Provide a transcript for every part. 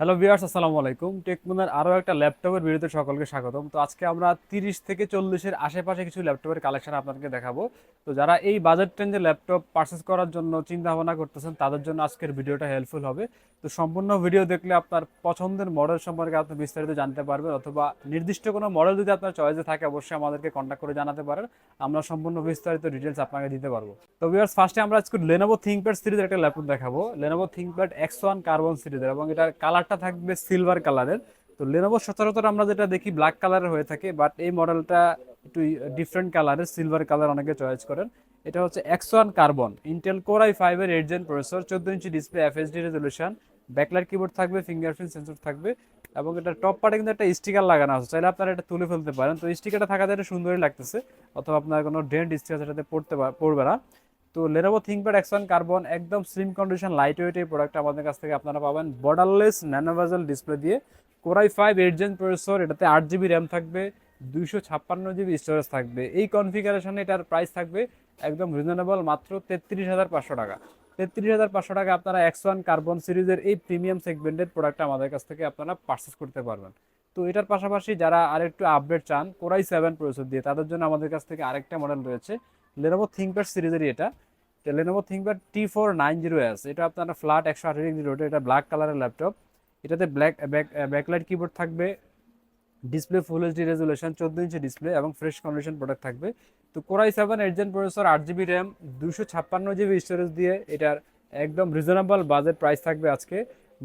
Hello viewers আসসালামু আলাইকুম। টেকমুনের আরও একটা ল্যাপটপের বিরুদ্ধে সকলকে স্বাগতম। তো আজকে আমরা তিরিশ থেকে চল্লিশের আশেপাশে কিছু ল্যাপটপের কালেকশন আপনাদেরকে দেখাবো। তো যারা এই বাজেট রেঞ্জে ল্যাপটপ পারচেস করার জন্য চিন্তা ভাবনা করতেছেন, তাদের জন্য আজকের ভিডিওটা হেল্পফুল হবে। তো সম্পূর্ণ ভিডিও দেখলে আপনার পছন্দের মডেল সম্পর্কে আপনি বিস্তারিত জানতে পারবেন, অথবা নির্দিষ্ট কোনো মডেল যদি আপনার চয়েসে থাকে, অবশ্যই আমাদেরকে কন্ট্যাক্ট করে জানাতে পারেন। আমরা সম্পূর্ণ বিস্তারিত ডিটেলস আপনাকে দিতে পারব। তো ভিউয়ার্স ফার্স্টে আমরা আজকে লেনোভো থিঙ্কপ্যাড সিরিজের একটা ল্যাপটপ দেখাবো। Lenovo ThinkPad X one carbon সিরিজের এবং এটার কালারটা থাকবে সিলভার কালারের। তো লেনোভো সচরাচর আমরা যেটা দেখি ব্ল্যাক কালারের হয়ে থাকে বাট এই মডেলটা একটু ডিফারেন্ট কালারের সিলভার কালার অনেকে চয়েস করেন। এটা হচ্ছে X one carbon Intel core i ফাইভের এইট জেন প্রসেসর চোদ্দ inch display FSD resolution backlight keyboard থাকবে ফিঙ্গারপ্রিন্ট সেন্সর থাকবে, এবং এটা টপ পার্টে কিন্তু একটা স্টিকার লাগানো আছে। চাইলে আপনারা এটা তুলে ফেলতে পারেন। তো স্টিকারটা থাকাতে এটা সুন্দরই লাগতেছে, অথবা আপনার কোনো ডেন্ট স্টিকার সেটাতে পড়তে পড়বে না। তো লেনোভো থিঙ্কপ্যাড ওয়ান কার্বন একদম স্লিম কন্ডিশন লাইট ওয়েট এই প্রোডাক্ট আমাদের কাছ থেকে আপনারা পাবেন। বর্ডারলেস ন্যানোভাজেল ডিসপ্লে দিয়ে core i five eight gen processor এটাতে আট জিবি র্যাম থাকবে, দুইশো ছাপ্পান্ন জিবি স্টোরেজ থাকবে। এই কনফিগারেশনে এটার প্রাইস থাকবে একদম রিজনেবল মাত্র তেত্রিশ হাজার পাঁচশো টাকা। তেত্রিশ হাজার পাঁচশো টাকা আপনারা এক্স ওয়ান কার্বন সিরিজের এই প্রিমিয়াম সেগমেন্টের প্রোডাক্ট আমাদের কাছ থেকে আপনারা পারচেস করতে পারবেন। তো এটার পাশাপাশি যারা আরেকটু আপডেট চান কোরাই সেভেন প্রসেসর দিয়ে, তাদের জন্য আমাদের কাছ থেকে আরেকটা মডেল রয়েছে লেনোভো থিঙ্কপ্যাড সিরিজেরই এটা। Lenovo ThinkPad T four nine zero S এটা আপনারা ফ্ল্যাট একশো আঠারো ডিগ্রি রোটে এটা ব্ল্যাক কালারের ল্যাপটপ এটাতে ব্ল্যাক ব্যাকলাইট কিবোর্ড থাকবে ডিসপ্লে ফুল এইচডি রেজুলেশন চোদ্দ ইঞ্চি ডিসপ্লে এবং ফ্রেশ কন্ডিশন প্রোডাক্ট থাকবে। তো core i seven eight processor আট জিবি র্যাম দুশো ছাপ্পান্ন জিবি স্টোরেজ দিয়ে এটার একদম রিজনেবল বাজেট প্রাইস থাকবে আজকে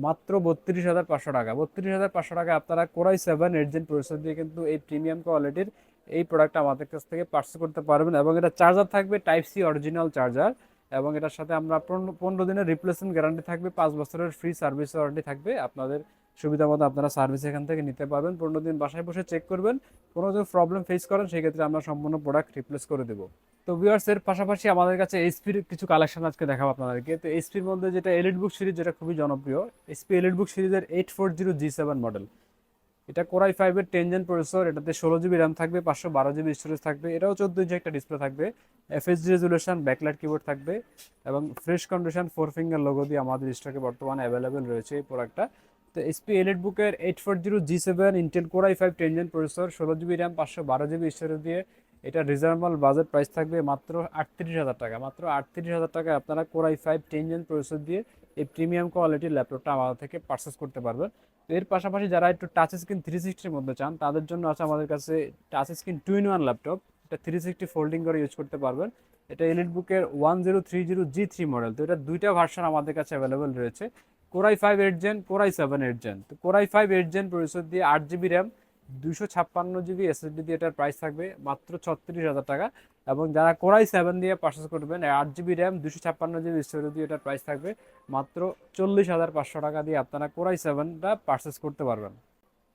মাত্র বত্রিশ হাজার পাঁচশো টাকা। বত্রিশ হাজার পাঁচশো টাকা আপনারা core i seven eight gen processor দিয়ে কিন্তু এই প্রিমিয়াম কোয়ালিটির এই প্রোডাক্টটা আমাদের কাছ থেকে পার্সেল করতে পারবেন এবং এটা চার্জার থাকবে টাইপ সি অরিজিনাল চার্জার এবং এটার সাথে আমরা পনেরো দিনের রিপ্লেসমেন্ট গ্যারান্টি থাকবে, পাঁচ বছরের ফ্রি সার্ভিস ওয়ারেন্টি থাকবে। আপনাদের সুবিধা মতো আপনারা সার্ভিস এখান থেকে নিতে পারবেন। পনেরো দিন বাসায় বসে চেক করবেন, কোনো যদি প্রবলেম ফেস করেন, সেক্ষেত্রে আমরা সম্পূর্ণ প্রোডাক্ট রিপ্লেস করে দেবো। তো ভিউয়ার্স এর পাশাপাশি আমাদের কাছে এইচপির কিছু কালেকশন আজকে দেখাবো আপনাদেরকে। তো এইচপির মধ্যে যেটা এলিট বুক সিরিজ যেটা খুবই জনপ্রিয় এইচপি এলিট বুক সিরিজের eight four zero G seven model এটা কোরাই ফাইভের টেন জেন প্রসেসর এটাতে ষোলো জিবি র্যাম থাকবে, পাঁচশো বারো জিবি স্টোরেজ থাকবে, এটাও চোদ্দ ইঞ্চি একটা ডিসপ্লে থাকবে এফএসডি রেজুলেশন ব্যাকলাইট কিবোর্ড থাকবে এবং fresh condition four finger logo দিয়ে আমাদের স্টকে বর্তমানে অ্যাভেলেবেল রয়েছে এই প্রোডাক্টটা তো এসপি এলিট বুকের eight four zero G seven Intel core i five ten gen processor ষোলো জিবি র্যাম পাঁচশো বারো জিবি স্টোরেজ দিয়ে এটা রিজনেবল বাজেট প্রাইস থাকবে মাত্র আটত্রিশ হাজার টাকা। মাত্র আটত্রিশ হাজার টাকায় আপনারা core i five ten gen processor দিয়ে এই প্রিমিয়াম কোয়ালিটির ল্যাপটপটা আমাদের থেকে পারচেস করতে পারবেন এর পাশাপাশি যারা একটু টাচ স্ক্রিন থ্রি সিক্সটির মধ্যে চান, তাদের জন্য আছে আমাদের কাছে touch screen two in one laptop এটা থ্রি সিক্সটি ফোল্ডিং করে ইউজ করতে পারবেন। এটা এলিট বুকের one zero three zero G three model তো এটা দুইটা ভার্সন আমাদের কাছে অ্যাভেলেবেল রয়েছে। Core i five eight gen core i seven eight gen তো core i five eight gen processor দিয়ে আট জিবি র্যাম দুশো ছাপ্পান্ন জিবি এসএসডি দিয়ে এটার প্রাইস থাকবে মাত্র ছত্রিশ হাজার টাকা। এবং যারা কোরাই সেভেন দিয়ে পারচেস করবেন আট জিবি র্যাম দুশো ছাপ্পান্ন জিবি স্টোরেজ দিয়ে এটার প্রাইস থাকবে মাত্র চল্লিশ হাজার পাঁচশো টাকা দিয়ে আপনারা কোরাই সেভেনটা পারচেস করতে পারবেন।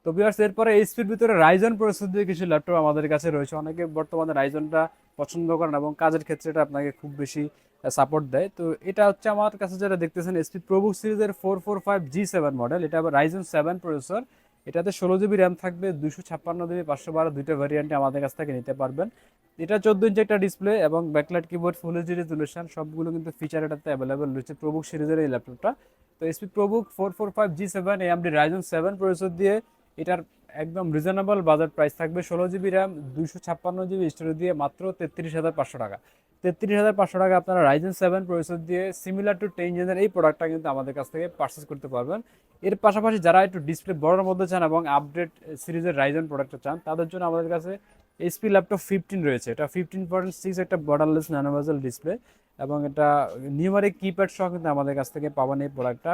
তো বিয়ার্স এরপরে এইচপির ভিতরে রাইজন প্রসেসর দিয়ে কিছু ল্যাপটপ আমাদের কাছে রয়েছে। অনেকে বর্তমানে রাইজনটা পছন্দ করেন এবং কাজের ক্ষেত্রে এটা আপনাকে খুব বেশি সাপোর্ট দেয়। তো এটা হচ্ছে আমার কাছে যেটা দেখতেছেন এসপি প্রবুক সিরিজের four four five G seven model এটা আবার রাইজন সেভেন প্রসেসর এটাতে ষোলো জিবি র্যাম থাকবে দুশো ছাপ্পান্ন জিবি পাঁচশো বারো দুইটা ভ্যারিয়েন্টে আমাদের কাছ থেকে নিতে পারবেন। এটা চোদ্দ ইঞ্চি একটা ডিসপ্লে এবং backlight keyboard full HD resolution সবগুলো কিন্তু ফিচার এটাতে অ্যাভেলেবেল রয়েছে প্রবুক সিরিজের এই ল্যাপটপটা তো HP ProBook four four five G seven AMD Ryzen seven processor দিয়ে এটার একদম রিজনেবল বাজার প্রাইস থাকবে ষোলো জিবি র্যাম দুশো ছাপ্পান্ন জিবি স্টোরেজ দিয়ে মাত্র তেত্রিশ হাজার পাঁচশো টাকা। তেত্রিশ হাজার পাঁচশো টাকা আপনারা রাইজেন সেভেন প্রসেসর দিয়ে সিমিলার টু টেন জেনের এই প্রোডাক্টটা কিন্তু আমাদের কাছ থেকে পারচেস করতে পারবেন। এর পাশাপাশি যারা একটু ডিসপ্লে বড়ের মধ্যে চান এবং আপডেট সিরিজের রাইজেন প্রোডাক্টটা চান, তাদের জন্য আমাদের কাছে এইচপি ল্যাপটপ ফিফটিন রয়েছে। এটা ফিফটিন পয়েন্ট সিক্স একটা বর্ডারলেস ন্যানোভাজেল ডিসপ্লে এবং এটা নিউমারিক কিপ্যাড সহ কিন্তু আমাদের কাছ থেকে পাবেন এই প্রোডাক্টটা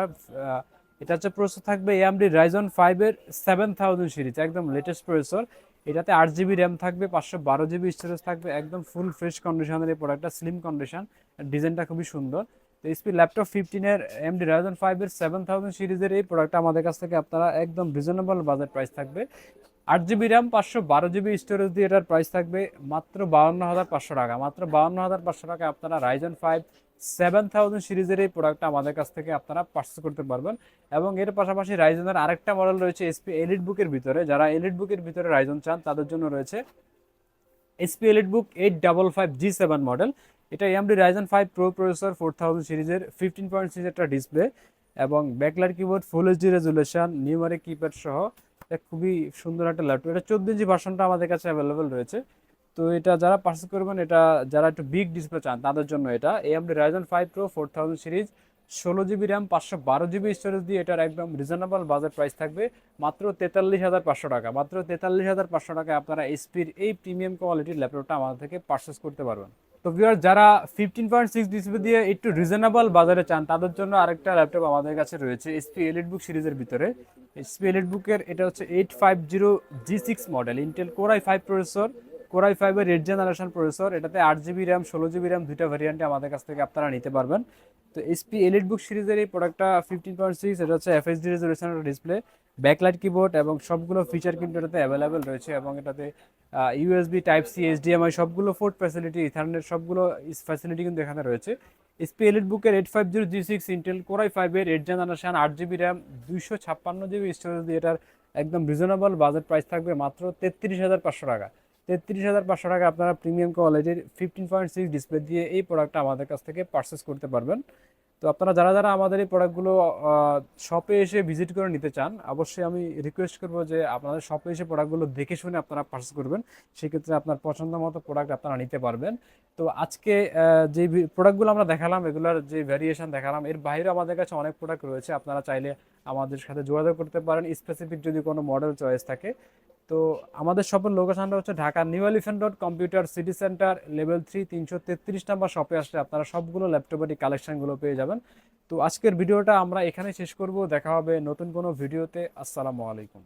এটা হচ্ছে প্রসেসর থাকবে এএমডি রাইজন ফাইভের সেভেন থাউজেন্ড সিরিজ একদম লেটেস্ট প্রসেসর এটাতে আট জিবি র্যাম থাকবে, পাঁচশো বারো জিবি স্টোরেজ থাকবে, একদম ফুল ফ্রেশ কন্ডিশনের এই প্রোডাক্টটা স্লিম কন্ডিশন ডিজাইনটা খুবই সুন্দর। তো এইচপি ল্যাপটপ ফিফটিনের এমডি রাইজন ফাইভের সেভেন থাউজেন্ড সিরিজের এই প্রোডাক্টটা আমাদের কাছ থেকে আপনারা একদম রিজনেবল বাজেট প্রাইস থাকবে। আট জিবি র্যাম, পাঁচশো বারো জিবি স্টোরেজ দিয়ে এটার প্রাইস থাকবে মাত্র বাউন্ন হাজার পাঁচশো টাকা। মাত্র বাউন্ন হাজার পাঁচশো টাকা আপনারা রাইজন ফাইভ সেভেন থাউজেন্ড সিরিজের এই প্রোডাক্টটা আমাদের কাছ থেকে আপনারা পার্চেস করতে পারবেন। এবং এর পাশাপাশি রাইজনের আরেকটা মডেল রয়েছে এসপি এলিট বুকের ভিতরে। যারা এলিট বুকের ভিতরে রাইজন চান, তাদের জন্য রয়েছে HP EliteBook eight double five G seven model এটা AMD Ryzen five pro processor four thousand সিরিজের ফিফটিন পয়েন্ট সিক্স একটা ডিসপ্লে এবং backlight keyboard full HD resolution numeric keypad সহ এটা খুবই সুন্দর একটা ল্যাপটপ। এটা চোদ্দ ইঞ্চি ভার্সনটা আমাদের কাছে অ্যাভেলেবেল রয়েছে। তো এটা যারা পার্চেস করবেন, এটা যারা একটু বিগ ডিসপ্লে চান, তাদের জন্য এটা। AMD Ryzen five pro four thousand series ষোলো জিবি র্যাম পাঁচশো বারো জিবি স্টোরেজ দিয়ে এটার একদম রিজনেবল বাজার প্রাইস থাকবে মাত্র তেতাল্লিশ হাজার পাঁচশো টাকা। মাত্র তেতাল্লিশ হাজার পাঁচশো টাকায় আপনারা এসপির এই প্রিমিয়াম কোয়ালিটির ল্যাপটপটা আমাদের থেকে পারচেস করতে পারবেন। তো ভিউয়ার যারা ফিফটিন পয়েন্ট সিক্স ডিসপ্লে দিয়ে একটু রিজনেবল বাজারে চান, তাদের জন্য আরেকটা ল্যাপটপ আমাদের কাছে রয়েছে এসপি এলিট বুক সিরিজের ভিতরে। এসপি এলিট বুকের এটা হচ্ছে eight five zero G six model Intel core i five processor core i ফাইভের রেড জেনারেশন প্রসেসর এটাতে আট জিবি র্যাম ষোলো জিবি র্যাম দুইটা ভ্যারিয়েন্টে আমাদের কাছ থেকে আপনারা নিতে পারবেন। তো এসপি এলিট বুক সিরিজের এই প্রোডাক্টটা ফিফটিন পয়েন্ট সিক্স এটা হচ্ছে এফএসডি রেজলিউশনের ডিসপ্লে ব্যাকলাইট কিবোর্ড এবং সবগুলো ফিচার কিন্তু এটাতে অ্যাভেলেবেল রয়েছে এবং এটাতে ইউএসবি টাইপ সি এইচডিএমআই সবগুলো ফোর্ট ফ্যাসিলিটি ইথারনেট সবগুলো ফ্যাসিলিটি কিন্তু এখানে রয়েছে। এসপি এলিট বুকের eight five zero G six Intel core i ফাইভের এইট জেনারেশন আট জিবি র্যাম দুইশো ছাপ্পান্ন জিবি স্টোরেজ দিয়ে এটার একদম রিজনেবল বাজেট প্রাইস থাকবে মাত্র তেত্রিশ হাজার পাঁচশো টাকা। তেত্রিশ হাজার পাঁচশো টাকা আপনারা প্রিমিয়াম কোয়ালিটির ফিফটিন পয়েন্ট সিক্স ডিসপ্লে দিয়ে এই প্রোডাক্টটা আমাদের কাছ থেকে পারচেস করতে পারবেন। তো আপনারা যারা যারা আমাদের এই প্রোডাক্টগুলো শপে এসে ভিজিট করে নিতে চান, অবশ্যই আমি রিকোয়েস্ট করব যে আপনাদের শপে এসে প্রোডাক্টগুলো দেখে শুনে আপনারা পারচেস করবেন। সেক্ষেত্রে আপনার পছন্দ মতো প্রোডাক্ট আপনারা নিতে পারবেন। তো আজকে যে প্রোডাক্টগুলো আমরা দেখালাম, এগুলোর যে ভ্যারিয়েশন দেখালাম, এর বাইরে আমাদের কাছে অনেক প্রোডাক্ট রয়েছে। আপনারা চাইলে আমাদের সাথে যোগাযোগ করতে পারেন। স্পেসিফিক যদি কোনো মডেল চয়েস থাকে তো আমাদের শপের লোকেশনটা হচ্ছে Dhaka New Elephant Road, Computer City Centre, level three, তিনশো তেত্রিশ নাম্বার শপে আসলে আপনারা সবগুলো ল্যাপটপের এই কালেকশনগুলো পেয়ে যাবেন। তো আজকের ভিডিওটা আমরা এখানে শেষ করব। দেখা হবে নতুন কোনো ভিডিওতে। আসসালামু আলাইকুম।